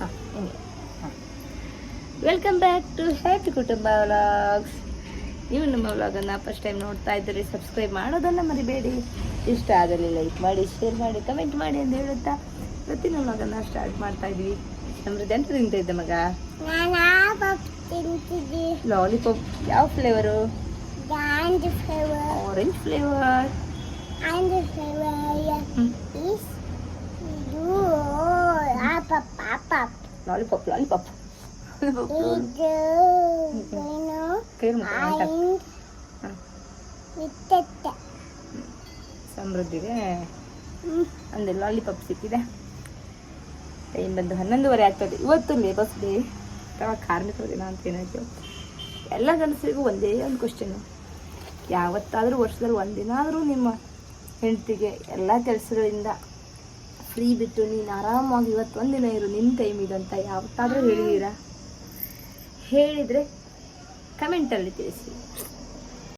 ಹಾಂ ಹಿಂಗೆ ಹಾಂ. Welcome back to happy Kutumba vlogs ನೀವು ನಮ್ಮ ವ್ಲಾಗನ್ನು ಫಸ್ಟ್ ಟೈಮ್ ನೋಡ್ತಾ ಇದ್ದರೆ ಸಬ್ಸ್ಕ್ರೈಬ್ ಮಾಡೋದನ್ನು ಮರಿಬೇಡಿ. ಇಷ್ಟ ಆಗಲಿ ಲೈಕ್ ಮಾಡಿ ಶೇರ್ ಮಾಡಿ ಕಮೆಂಟ್ ಮಾಡಿ ಅಂತ ಹೇಳುತ್ತಾ ಇವತ್ತಿನ ವ್ಲಾಗನ್ನು ಸ್ಟಾರ್ಟ್ ಮಾಡ್ತಾ ಇದ್ವಿ ಸಮೃದ್ಧಿ ಅಂತ ತಿಂತಿದ್ದೆ ಮಗ? ಲಾಲಿಪಾಪ್ ಯಾವ flavour orange flavour orange flavour lollipop lollipop ಆಯಿಂಗ್ ಸಮೃದ್ಧಿಗೆ ಹ್ಮ್ ಒಂದು ಲಾಲಿಪಾಪ್ ಸಿಕ್ಕಿದೆ ಟೈಮ್ ಬಂದು ಹನ್ನೊಂದುವರೆ ಆಗ್ತದೆ. ಇವತ್ತು ಲೇಬರ್ಸ್ ಡೇ ಅಥವಾ ಕಾರ್ಮಿಕರ ದಿನ ಅಂತ ಏನಾಯ್ತು ಎಲ್ಲ ಗಂಡಸರಿಗೂ ಒಂದೇ ಒಂದು ಕ್ವಶನ್ ಯಾವತ್ತಾದರೂ ವರ್ಷದಲ್ಲಿ ಒಂದಿನ ಆದರೂ ನಿಮ್ಮ ಹೆಂಡತಿಗೆ ಎಲ್ಲ ಕೆಲಸಗಳಿಂದ ಫ್ರೀ ಬಿಟ್ಟು ನೀನು ಆರಾಮಾಗಿ ಇವತ್ತು ಒಂದಿನ ಇರು ನಿನ್ನ ಟೈಮ್ ಅಂತ ಯಾವತ್ತಾದರೂ ಹೇಳಿದ್ದೀರಾ ಹೇಳಿದರೆ ಕಮೆಂಟಲ್ಲಿ ತಿಳಿಸಿ.